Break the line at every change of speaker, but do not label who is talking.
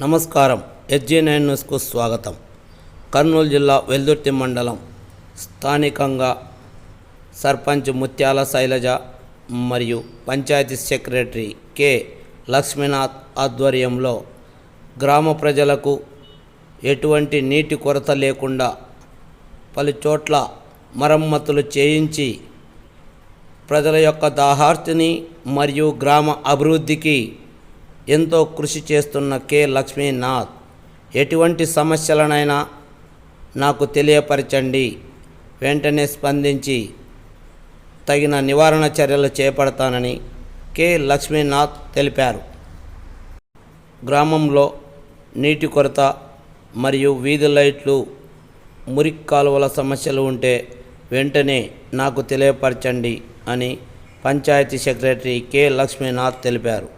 నమస్కారం. SJ nine న్యూస్కు స్వాగతం. కర్నూలు జిల్లా వెల్దుర్తి మండలం స్థానికంగా సర్పంచ్ ముత్యాల శైలజ మరియు పంచాయతీ సెక్రటరీ కె. లక్ష్మీనాథ్ ఆధ్వర్యంలో గ్రామ ప్రజలకు ఎటువంటి నీటి కొరత లేకుండా పలు చోట్ల మరమ్మతులు చేయించి ప్రజల యొక్క దాహార్తిని మరియు గ్రామ అభివృద్ధికి ఎంతో కృషి చేస్తున్న కె. లక్ష్మీనాథ్. ఎటువంటి సమస్యలనైనా నాకు తెలియపరచండి. వెంటనే స్పందించి తగిన నివారణ చర్యలు చేపడతానని కె. లక్ష్మీనాథ్ తెలిపారు. గ్రామంలో నీటి కొరత మరియు వీధి లైట్లు మురికి కాలువల సమస్యలు ఉంటే వెంటనే నాకు తెలియపరచండి అని పంచాయతీ సెక్రటరీ కె. లక్ష్మీనాథ్ తెలిపారు.